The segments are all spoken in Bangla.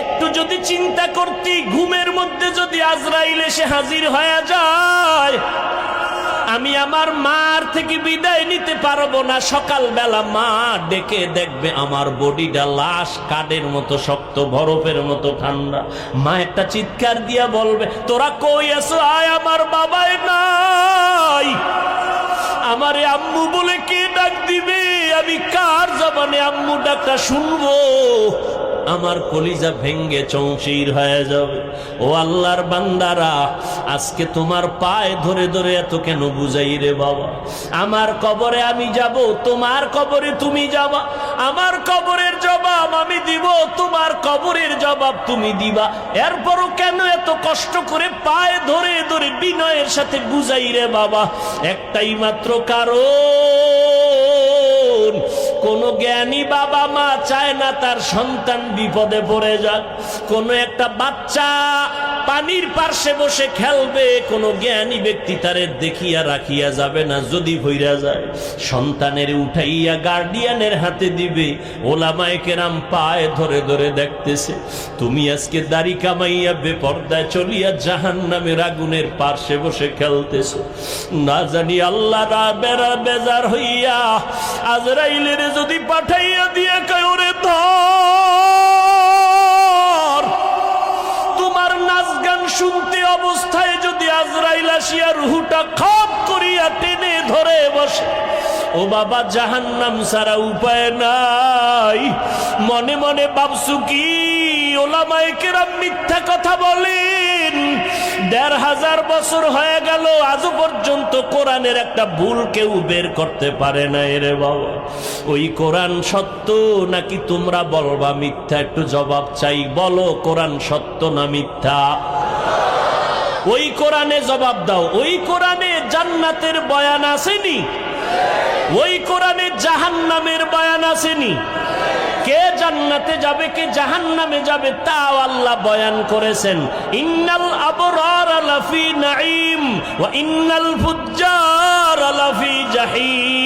একটু যদি চিন্তা করতি ঘুমের মধ্যে যদি আজরাইল এসে হাজির হয়ে যায়, আমি আমার মার থেকে বিদায় নিতে পারব না। সকালবেলা মা ডেকে দেখবে আমার বডিটা লাশ কাঠের মতো, শক্ত, বরফের মতো, ঠান্ডা। মা একটা চিৎকার দিয়া বলবে, তোরা কই আছো? আয় আমার বাবাই নাই। আমারে আম্মু বলে কে ডাক দিবে? আমি কার জবানে আম্মু ডাকটা শুনব? আমার কলিজা ভেঙ্গে চৌচির হয়ে যাবে। ও আল্লাহর বান্দারা, আজকে তোমার পায়ে ধরে ধরে এত কেন বুঝাই রে বাবা? আমার কবরে আমি যাব, তোমার কবরে তুমি যাবা। আমার কবরের জবাব আমি দিব, তোমার কবরের জবাব তুমি দিবা। এরপরও কেন এত কষ্ট করে পায়ে ধরে ধরে বিনয়ের সাথে বুঝাই রে বাবা? একটাই মাত্র কারণ। জ্ঞানী বাবা মা চায় না তার সন্তান বিপদে পড়ে যাক। কোনো একটা বাচ্চা পানির পার্শ্বে বসে খেলবে, কোন জ্ঞানী ব্যক্তি তারে দেখিয়া রাখিয়া যাবে না, যদি ভইরা যায়। সন্তানের উঠাইয়া গার্ডিয়ানের হাতে দিবে, ওলামায় কেরাম পায়ে ধরে ধরে দেখতেছে, তুমি আজকে দাড়ি কামাইয়া বেপর্দায় চলিয়া জাহান নামের আগুনের পার্শ্বে বসে খেলতেছো। না জানি আল্লাহ বেড়া বেজার হইয়া আজরাইলের যদি পাঠাইয়া দিয়া কায়রে ধর তোমার শুনতে অবস্থায় যদি আজরাইল আসিয়া রুহুটা খপ করিয়া টেনে ধরে বসে, ও বাবা, জাহান্নাম সারা উপায় নাই। মনে মনে ভাবছু কি? ওলামায়ে কেরাম মিথ্যা কথা বলেন। দেড় হাজার বছর হয়ে গেল আজও পর্যন্ত কোরআনের একটা ভুল কেউ বের করতে পারে না রে বাবা। ওই কোরআন সত্য নাকি তোমরা বলবা মিথ্যা? একটু জবাব চাই। বলো, কোরআন সত্য না মিথ্যা? ওই কোরআনে জবাব দাও। ওই কোরআনে জান্নাতের বয়ান আসেনি? ওই কোরআনে জাহান্নামের বয়ান আসেনি? কে জান্নাতে যাবে, কে জাহান্নামে যাবে, তাও আল্লাহ বয়ান করেছেন। ইন্নাল আবরার লাফি নাঈম, ওয়া ইন্নাল ফুজ্জার লাফি জাহিম।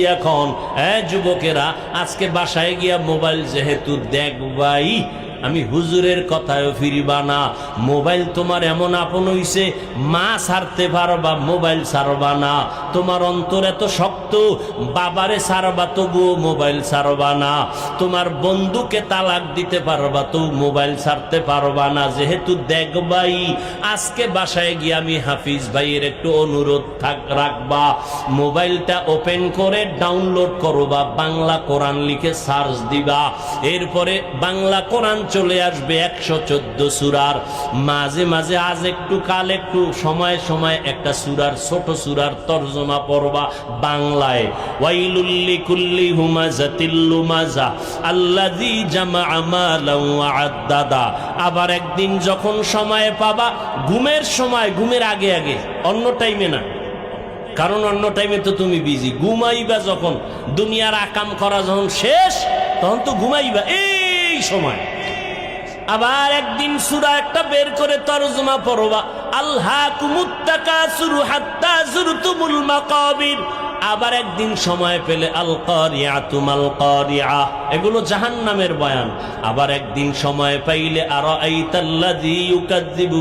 এখন। হ্যাঁ যুবকেরা আজকে বাসায় গিয়া মোবাইল যেহেতু দেখবাই আমি হুজুরের কথায়ও ফিরিবা না। মোবাইল তোমার এমন আপন হইছে, মা ছাড়তে পারবা, মোবাইল ছাড়বা না। তোমার অন্তর এত শক্ত, বাবারে ছাড়বা তবুও মোবাইল ছাড়বা না। তোমার বন্ধুকে তালাক দিতে পারবা তো মোবাইল ছাড়তে পারবা না। যেহেতু দেখবাই আজকে বাসায় গিয়ে আমি হাফিজ ভাইয়ের একটু অনুরোধ থাক, রাখবা। মোবাইলটা ওপেন করে ডাউনলোড করবা, বাংলা কোরআন লিখে সার্চ দিবা। এরপরে বাংলা কোরআন চলে আসবে একশো চোদ্দ সুরার। মাঝে মাঝে আজ একটু, কাল একটু, সময় সময় একটা সুরার, ছোট সুরার তর্জমা পড়বা বাংলায়। ওয়াইলুল্লি কুল্লি হুমাজাতিল্লু মাজা আল্লাযী জামা আমালাও ওয়া আবার একদিন যখন সময় পাবা, ঘুমের সময়, ঘুমের আগে আগে, অন্য টাইমে না। কারণ অন্য টাইমে তো তুমি বিজি ঘুমাইবা যখন, দুনিয়ার আকাম করা যখন শেষ, তখন তো ঘুমাইবা। এই সময়। আবার একদিন সুরা একটা বের করে তরজমা পড়বা আল্লাহ কুমুত্তাকা সুরু হাত্তা সুরু তুমুল মাকাবির। আবার একদিন সময় পেলে আল কারিয়া তুমাল কারিয়া এগুলো জাহান্নামের বয়ান। আবার একদিন সময় পাইলে আর ইউকাযযিবু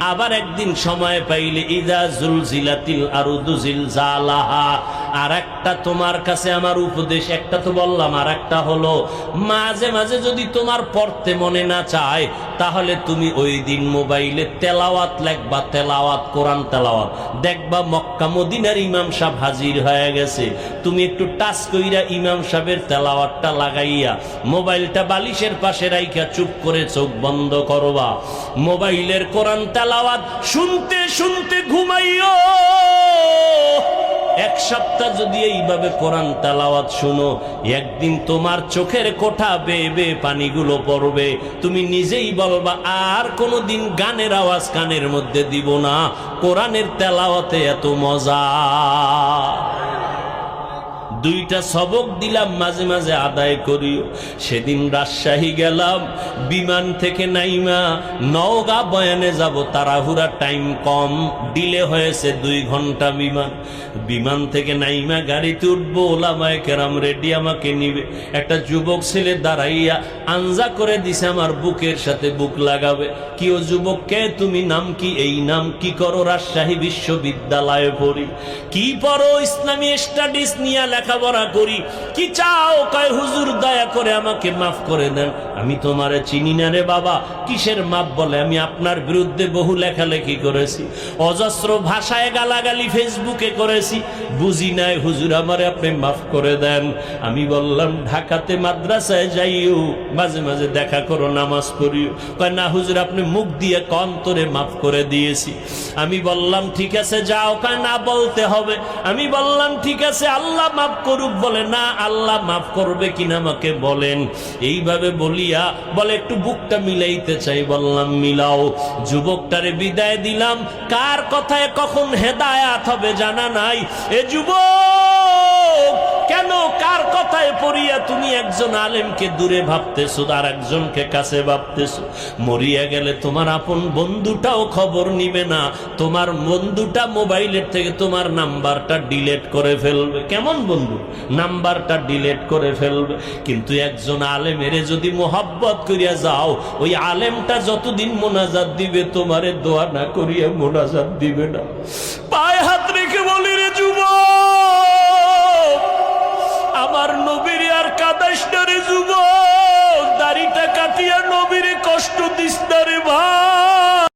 আবার একদিন সময় পাইলে ইদা জুলজিলাতিল আরদু আর একটা তোমার কাছে আমার উপদেশ, একটা তো বললাম আর একটা হলো, মাঝে মাঝে যদি তোমার পড়তে মনে না চায় তাহলে তুমি ওই দিন মোবাইলে তেলাওয়াত লেখবা, তেলাওয়াত, কোরআন তেলাওয়াত। দেখবা মক্কা মদিনার ইমাম সাহেব হাজির হয়ে গেছে। তুমি একটু টাচ কইরা ইমাম সাহেবের তেলাওয়াতটা লাগাইয়া মোবাইলটা বালিশের পাশে রাইখা চুপ করে চোখ বন্ধ করবা। মোবাইলের কোরআন তেলাওয়াত শুনতে শুনতে ঘুমাইও। এক সপ্তাহ যদি এইভাবে কোরআন তালাওয়াত শুনো, একদিন তোমার চোখের কোঠা বেয়ে বেয়ে পানিগুলো পড়বে। তুমি নিজেই বলবা, আর কোনো দিন গানের আওয়াজ কানের মধ্যে দিব না। কোরআনের তেলাওয়াতে এত মজা। দুইটা সবক দিলাম, মাঝে মাঝে আদায় করিও। সেদিন রাজশাহী গেলাম, বিমান থেকে নাইমা, নওগাঁ বয়ানে যাব, তাড়াহুড়া টাইম কম, ডিলে হয়েছে দুই ঘণ্টা বিমান। বিমান থেকে নাইমা গাড়িতে উঠবো, ওলামায় কেরাম রেডি আমাকে নিবে। একটা যুবক ছেলে দাঁড়াইয়া আঞ্জা করে দিছে, আমার বুকের সাথে বুক লাগাবে। কি ও যুবক, কে তুমি? নাম কি? এই নাম কি করো? রাজশাহী বিশ্ববিদ্যালয়ে পড়ি। কি পড়ো? ইসলামী স্টাডিজ নিয়ে লেখাপড়া করি। কি চাও? কয়, হুজুর, দয়া করে আমাকে মাফ করে দেন। আমি তোমারে চিনি না রে বাবা। কিসের মাপ বলে? আমি আপনার বিরুদ্ধে বহু লেখালেখি করেছি। অজস্র ভাষায় গালাগালি ফেসবুকে করেছি। বুঝি নাই, হুজুর, আমারে আপনি মাফ করে দেন। আমি বললাম, ঢাকাতে মাদ্রাসায় যাইও। মাঝে মাঝে দেখা করো, নামাজ পড়িও। কয়, না হুজুর, আপনি মুখ দিয়ে কন্তরে মাফ করে দিয়েছি। আমি বললাম, ঠিক আছে, যাও। কয়, না বলতে হবে। আমি বললাম, ঠিক আছে, আল্লাহ মাফ করুক বলে, না, আল্লাহ মাফ করবে কিনা আমাকে বলেন। এইভাবে বলিয়া, বলে, একটু বুকটা মিলাইতে চাই। বললাম, মিলাও। যুবকটারে বিদায় দিলাম। কার কথায় কখন হেদায়াত হবে জানা নাই? এ যুবক! কার কথায় পড়িয়া তুমি একজন আলেমকে দূরে ভাবতেছো, আর একজনকে কাছে ভাবতেছো। মরিয়া গেলে তোমার আপন বন্ধুটাও খবর নিবে না। তোমার বন্ধুটা মোবাইলের থেকে তোমার নাম্বারটা ডিলেট করে ফেলবে। কেমন বন্ধু? নাম্বারটা ডিলেট করে ফেলবে। কিন্তু একজন আলেমের যদি মোহাব্বত করিয়া যাও, ওই আলেমটা যতদিন মোনাজাত দিবে, তোমারে দোয়া না করিয়া মোনাজাত দিবে না। করাইস না রে যুবক দাড়িটা কাটিয়া নবীরে কষ্ট দিস ভাই।